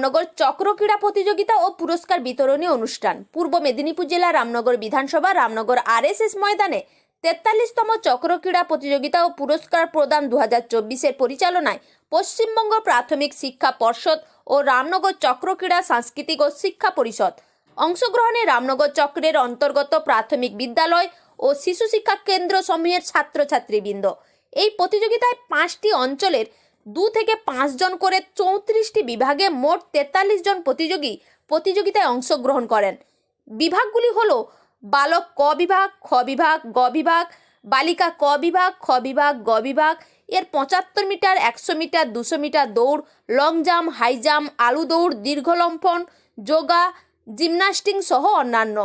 রামনগর চক্র ক্রীড়া প্রতিযোগিতা ও পুরস্কার বিতরণী অনুষ্ঠান। পূর্ব মেদিনীপুর জেলা রামনগর বিধানসভা রামনগর আরএসএস ময়দানে তেতাল্লিশতম চক্র ক্রীড়া প্রতিযোগিতা ও পুরস্কার প্রদান দু হাজার চব্বিশের পরিচালনায় পশ্চিমবঙ্গ প্রাথমিক শিক্ষা পর্ষদ ও রামনগর চক্র ক্রীড়া সাংস্কৃতিক ও শিক্ষা পরিষদ। অংশগ্রহণে রামনগর চক্রের অন্তর্গত প্রাথমিক বিদ্যালয় ও শিশু শিক্ষা কেন্দ্র সমূহের ছাত্রছাত্রীবৃন্দ। এই প্রতিযোগিতায় পাঁচটি অঞ্চলের দু থেকে পাঁচজন করে চৌত্রিশটি বিভাগে মোট তেতাল্লিশ জন প্রতিযোগী প্রতিযোগিতায় অংশগ্রহণ করেন। বিভাগগুলি হলো বালক ক বিভাগ, খ বিভাগ, গ বিভাগ, বালিকা ক বিভাগ, খ বিভাগ, গ বিভাগ। এর পঁচাত্তর মিটার, একশো মিটার, দুশো মিটার দৌড়, লং জাম্প, হাই জাম্প, আলু দৌড় দীর্ঘলম্ফন যোগা, জিমনাস্টিং সহ অন্যান্য।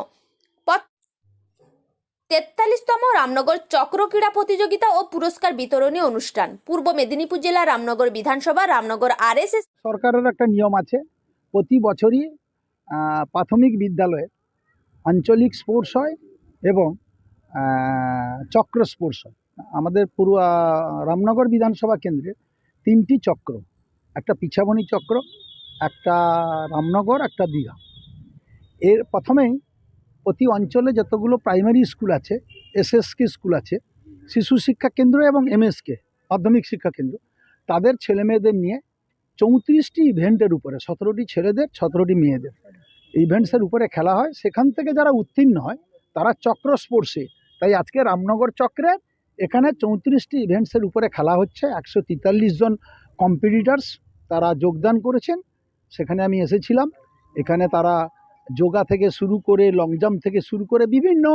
তেতাল্লিশতম রামনগর চক্র ক্রীড়া প্রতিযোগিতা ও পুরস্কার বিতরণী অনুষ্ঠান। পূর্ব মেদিনীপুর জেলা রামনগর বিধানসভা, রামনগর আরএসএস। সরকারের একটা নিয়ম আছে, প্রতি বছরই প্রাথমিক বিদ্যালয়ে আঞ্চলিক স্পোর্টস হয় এবং চক্র স্পোর্টস হয়। আমাদের পুরো রামনগর বিধানসভা কেন্দ্রে তিনটি চক্র, একটা পিছাবনি চক্র, একটা রামনগর, একটা দীঘা। এর প্রথমেই প্রতি অঞ্চলে যতগুলো প্রাইমারি স্কুল আছে এসএসকে স্কুল আছে, শিশু শিক্ষা কেন্দ্র এবং এমএসকে, মাধ্যমিক শিক্ষা কেন্দ্র, তাদের ছেলেমেয়েদের নিয়ে চৌত্রিশটি ইভেন্টের উপরে, সতেরোটি ছেলেদের, সতেরোটি মেয়েদের, ইভেন্টসের উপরে খেলা হয়। সেখান থেকে যারা উত্তীর্ণ হয়, তারা চক্র স্পোর্টসে। তাই আজকে রামনগর চক্রে এখানে চৌত্রিশটি ইভেন্টসের উপরে খেলা হচ্ছে। একশো তেতাল্লিশ জন কম্পিটিটার্স তারা যোগদান করেছেন। সেখানে আমি এসেছিলাম। এখানে তারা যোগা থেকে শুরু করে লং জাম্প থেকে শুরু করে বিভিন্ন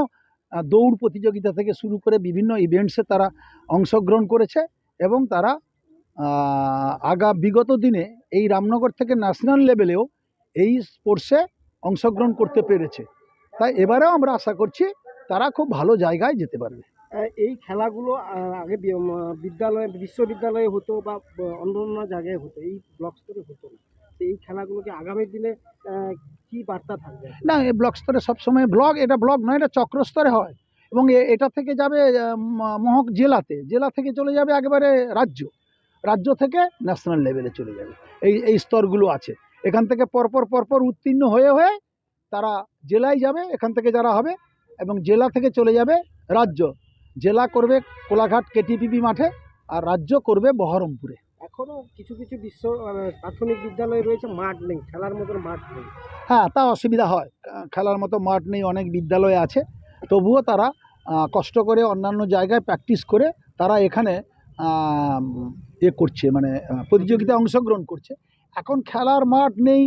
দৌড় প্রতিযোগিতা থেকে শুরু করে বিভিন্ন ইভেন্টসে তারা অংশগ্রহণ করেছে এবং তারা আগা, বিগত দিনে এই রামনগর থেকে ন্যাশনাল লেভেলেও এই স্পোর্টসে অংশগ্রহণ করতে পেরেছে। তাই এবারেও আমরা আশা করছি তারা খুব ভালো জায়গায় যেতে পারবে। এই খেলাগুলো আগে বিদ্যালয়ে, বিশ্ববিদ্যালয়ে হতো বা অন্য অন্য জায়গায় হতো, এই ব্লক স্তরে হতো না। এই খেলাগুলোকে আগামী দিনে কি বার্তা থাকবে? না এই ব্লক স্তরে সবসময় ব্লক, এটা ব্লক নয়, এটা চক্র স্তরে হয়। এবং এটা থেকে যাবে মহক জেলাতে। জেলা থেকে চলে যাবে একেবারে রাজ্য। রাজ্য থেকে ন্যাশনাল লেভেলে চলে যাবে। এই এই স্তরগুলো আছে। এখান থেকে পরপর পরপর উত্তীর্ণ হয়ে হয়ে তারা জেলায় যাবে, এখান থেকে যারা হবে, এবং জেলা থেকে চলে যাবে রাজ্য। জেলা করবে কোলাঘাট, কেটিপিপি মাঠে, আর রাজ্য করবে বহরমপুরে। এখনও কিছু কিছু বিশ্ব প্রাথমিক বিদ্যালয় রয়েছে মাঠ নেই, খেলার মতন মাঠ নেই। হ্যাঁ তা অসুবিধা হয়। খেলার মতো মাঠ নেই, অনেক বিদ্যালয় আছে। তবুও তারা কষ্ট করে অন্যান্য জায়গায় প্র্যাকটিস করে তারা এখানে ইয়ে করছে মানে প্রতিযোগিতায় অংশগ্রহণ করছে। এখন খেলার মাঠ নেই।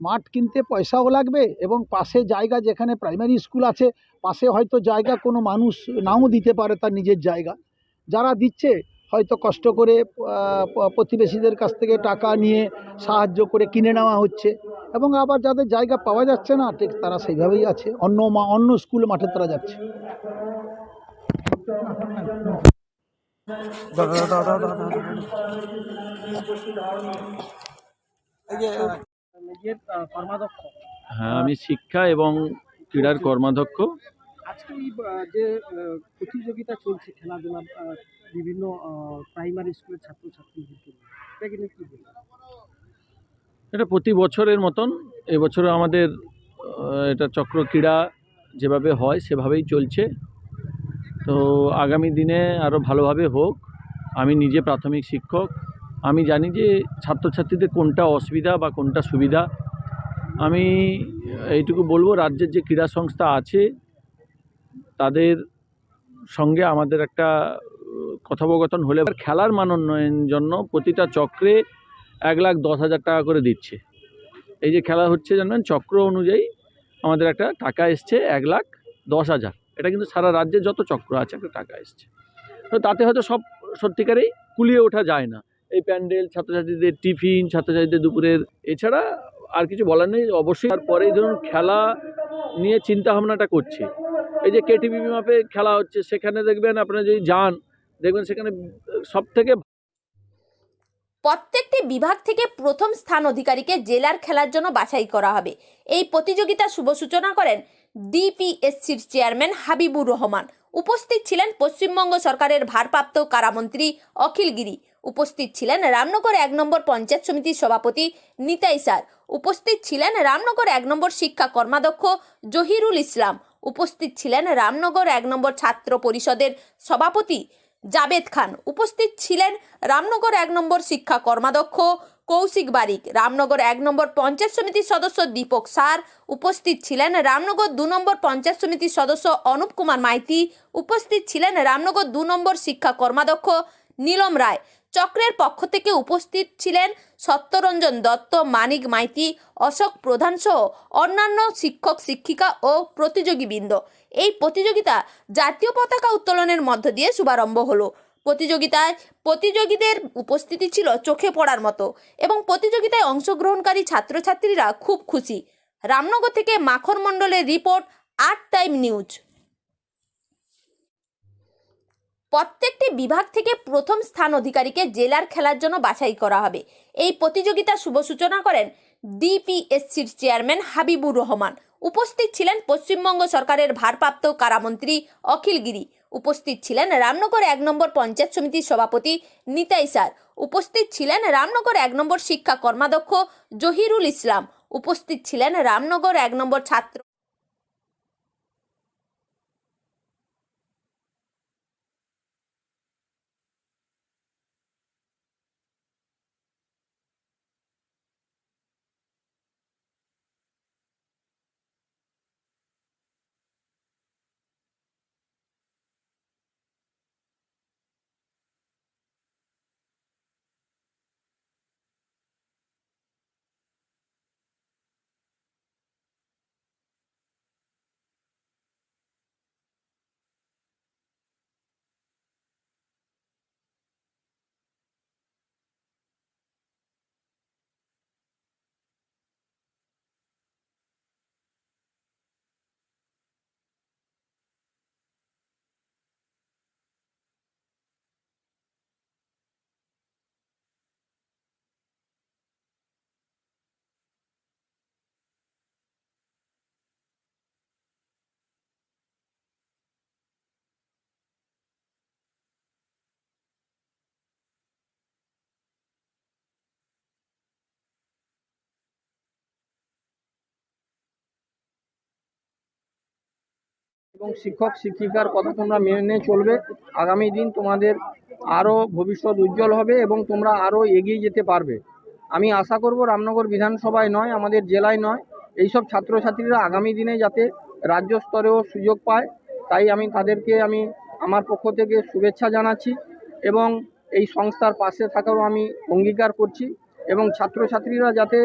মাঠ কিনতে পয়সাও লাগবে এবং পাশে জায়গা যেখানে প্রাইমারি স্কুল আছে, পাশে হয়তো জায়গা কোনো মানুষ নাও দিতে পারে তার নিজের জায়গা। যারা দিচ্ছে হয়তো কষ্ট করে প্রতিবেশীদের কাছ থেকে টাকা নিয়ে সাহায্য করে কিনে নেওয়া হচ্ছে। এবং আবার যাদের জায়গা পাওয়া যাচ্ছে না, ঠিক তারা সেইভাবেই আছে। অন্য মা, অন্য স্কুল মাঠে তারা যাচ্ছে। হ্যাঁ আমি শিক্ষা এবং ক্রীড়ার কর্মাধ্যক্ষ। আজকে এই যে প্রতিযোগিতা চলছে, খেলাধুলা বিভিন্ন প্রাইমারি স্কুলের ছাত্রছাত্রীদেরকে এটাকে নিয়ে কি এটা প্রতি বছরের মতন। এবছরও আমাদের এটা চক্র ক্রীড়া যেভাবে হয়, সেভাবেই চলছে। তো আগামী দিনে আরও ভালোভাবে হোক। আমি নিজে প্রাথমিক শিক্ষক। আমি জানি যে ছাত্রছাত্রীদের কোনটা অসুবিধা বা কোনটা সুবিধা। আমি এইটুকু বলব, রাজ্যের যে ক্রীড়া সংস্থা আছে তাদের সঙ্গে আমাদের একটা কথোপকথন হলে খেলার মান উন্নয়নের জন্য প্রতিটা চক্রে এক লাখ দশ হাজার টাকা করে দিচ্ছে। এই যে খেলা হচ্ছে জানবেন চক্র অনুযায়ী আমাদের একটা টাকা এসছে এক লাখ দশ হাজার। এটা কিন্তু সারা রাজ্যে যত চক্র আছে একটা টাকা এসছে। তো তাতে হয়তো সব সত্যিকারেই কুলিয়ে ওঠা যায় না। এই প্যান্ডেল, ছাত্রছাত্রীদের টিফিন, ছাত্রছাত্রীদের দুপুরের, এছাড়া আর কিছু বলার নেই। অবশ্যই তারপরেই ধরুন খেলা নিয়ে চিন্তা ভাবনাটা করছে। এই যে কেটিভি মাপে খেলা হচ্ছে, সেখানে দেখবেন আপনারা যদি যান, দেখবেন সেখানে সব থেকে প্রত্যেকটি বিভাগ থেকে প্রথম স্থান অধিকারীকে জেলার খেলার জন্য বাছাই করা হবে। এই প্রতিযোগিতা শুভ সূচনা করেন ডিপিএসসির চেয়ারম্যান হাবিবুর রহমান। উপস্থিত ছিলেন পশ্চিমবঙ্গ সরকারের ভারপ্রাপ্ত কারামন্ত্রী অখিল গিরি। উপস্থিত ছিলেন রামনগর এক নম্বর পঞ্চায়েত সমিতির সভাপতি নিতাই স্যার। উপস্থিত ছিলেন রামনগর এক নম্বর শিক্ষা কর্মাধ্যক্ষ জহিরুল ইসলাম। উপস্থিত ছিলেন রামনগর এক নম্বর ছাত্র পরিষদের সভাপতি জাবেদ খান। উপস্থিত ছিলেন রামনগর এক নম্বর শিক্ষা কর্মাধ্যক্ষ কৌশিক বারিক, রামনগর এক নম্বর পঞ্চায়েত সমিতির সদস্য দীপক সার, উপস্থিত ছিলেন রামনগর দু নম্বর পঞ্চায়েত সমিতির সদস্য অনুপ কুমার মাইতি, উপস্থিত ছিলেন রামনগর দু নম্বর শিক্ষা কর্মাধ্যক্ষ নীলম রায়। চক্রের পক্ষ থেকে উপস্থিত ছিলেন সত্যরঞ্জন দত্ত, মানিক মাইতি, অশোক প্রধান সহ অন্যান্য শিক্ষক, শিক্ষিকা ও প্রতিযোগীবৃন্দ। এই প্রতিযোগিতা জাতীয় পতাকা উত্তোলনের মধ্য দিয়ে শুভারম্ভ হলো। প্রতিযোগিতায় প্রতিযোগীদের উপস্থিতি ছিল চোখে পড়ার মতো এবং প্রতিযোগিতায় অংশগ্রহণকারী ছাত্রছাত্রীরা খুব খুশি। রামনগর থেকে মাখর মণ্ডলের রিপোর্ট, আট টাইম নিউজ। প্রত্যেকটি বিভাগ থেকে প্রথম স্থান অধিকারীকে জেলার খেলার জন্য বাছাই করা হবে। এই প্রতিযোগিতা শুভ সূচনা করেন ডিপিএসসির চেয়ারম্যান হাবিবুর রহমান। উপস্থিত ছিলেন পশ্চিমবঙ্গ সরকারের ভারপ্রাপ্ত কারামন্ত্রী অখিল গিরি। উপস্থিত ছিলেন রামনগর এক নম্বর পঞ্চায়েত সমিতির সভাপতি নিতাই স্যার। উপস্থিত ছিলেন রামনগর এক নম্বর শিক্ষা কর্মাধ্যক্ষ জহিরুল ইসলাম। উপস্থিত ছিলেন রামনগর এক নম্বর ছাত্র এবং শিক্ষক, শিক্ষিকার কথা তোমরা মেনে চলবে। আগামী দিন তোমাদের আরও ভবিষ্যৎ উজ্জ্বল হবে এবং তোমরা আরও এগিয়ে যেতে পারবে। আমি আশা করব রামনগর বিধানসভায় নয়, আমাদের জেলায় নয়। এইসব ছাত্রছাত্রীরা আগামী দিনে যাতে রাজ্য স্তরেও সুযোগ পায়, তাই আমি তাদেরকে আমি আমার পক্ষ থেকে শুভেচ্ছা জানাচ্ছি এবং এই সংস্থার পাশে থাকারও আমি অঙ্গীকার করছি এবং ছাত্রছাত্রীরা যাতে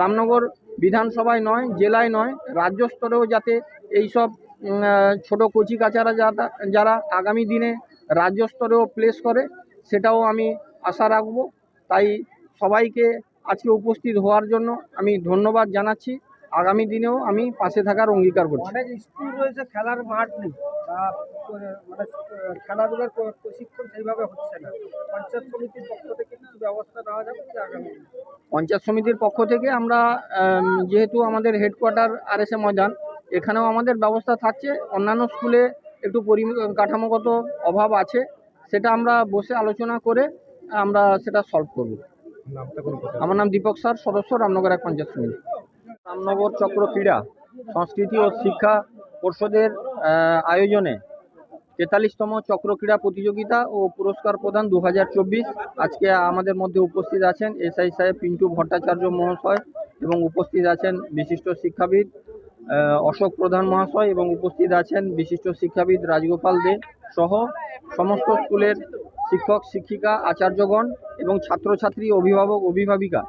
রামনগর বিধানসভায় নয়, জেলায় নয়, রাজ্য স্তরেও যাতে এইসব ছোট কচি কাচারা যারা যারা আগামী দিনে রাজ্য স্তরেও প্লেস করে সেটাও আমি আশা রাখব। তাই সবাইকে আজকে উপস্থিত হওয়ার জন্য আমি ধন্যবাদ জানাচ্ছি। আগামী দিনেও আমি পাশে থাকার অঙ্গীকার করছি। অনেক স্কুল রয়েছে খেলার মাঠ নেই। বা মানে খেলাধুলার প্রশিক্ষণ সেইভাবে হচ্ছে না। পঞ্চায়েত সমিতির পক্ষ থেকে কিছু ব্যবস্থা নেওয়া যাবে আগামী পঞ্চায়েত সমিতির পক্ষ থেকে আমরা যেহেতু আমাদের হেডকোয়ার্টার আর এস এ ময়দান এখানেও আমাদের ব্যবস্থা থাকছে। অন্যান্য স্কুলে একটু কাঠামোগত অভাব আছে। সেটা আমরা বসে আলোচনা করে আমরা সেটা সলভ করব। আমার নাম দীপক স্যার, সদস্য রামনগর এক পঞ্চায়েত সমিতি। রামনগর চক্র ক্রীড়া, সংস্কৃতি ও শিক্ষা পর্ষদের আয়োজনে তেতাল্লিশতম চক্র ক্রীড়া প্রতিযোগিতা ও পুরস্কার প্রদান দু হাজার চব্বিশ। আজকে আমাদের মধ্যে উপস্থিত আছেন এসআই সাহেব, পিন্টু ভট্টাচার্য মহাশয় এবং উপস্থিত আছেন বিশিষ্ট শিক্ষাবিদ অশোক প্রধান মহাশয় এবং উপস্থিত আছেন বিশিষ্ট শিক্ষাবিদ রাজগোপাল দে সহ সমস্ত স্কুলের শিক্ষক, শিক্ষিকা, আচার্যগণ এবং ছাত্রছাত্রী, অভিভাবক, অভিভাবিকা।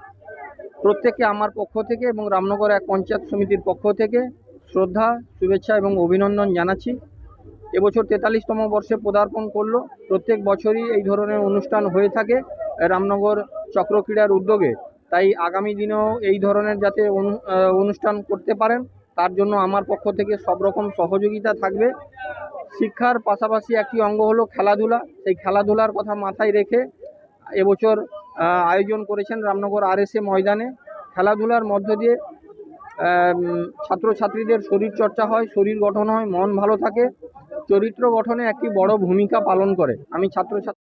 প্রত্যেককে আমার পক্ষ থেকে এবং রামনগর এক পঞ্চায়েত সমিতির পক্ষ থেকে শ্রদ্ধা, শুভেচ্ছা এবং অভিনন্দন জানাচ্ছি। এবছর তেতাল্লিশতম বর্ষে পদার্পণ করল। প্রত্যেক বছরই এই ধরনের অনুষ্ঠান হয়ে থাকে রামনগর চক্র ক্রীড়ার উদ্যোগে। তাই আগামী দিনেও এই ধরনের যাতে অনু- অনুষ্ঠান করতে পারেন তার জন্য আমার পক্ষ থেকে সব রকম সহযোগিতা থাকবে। শিক্ষার পাশাপাশি একটি অঙ্গ হলো খেলাধুলা। সেই খেলাধুলার কথা মাথায় রেখে এবছর আয়োজন করেছেন রামনগর আরএসএ ময়দানে। খেলাধুলার মধ্য দিয়ে ছাত্রছাত্রীদের শরীর চর্চা হয়, শরীর গঠন হয়, মন ভালো থাকে। চরিত্র গঠনে একটি বড় ভূমিকা পালন করে। আমি ছাত্রছাত্রী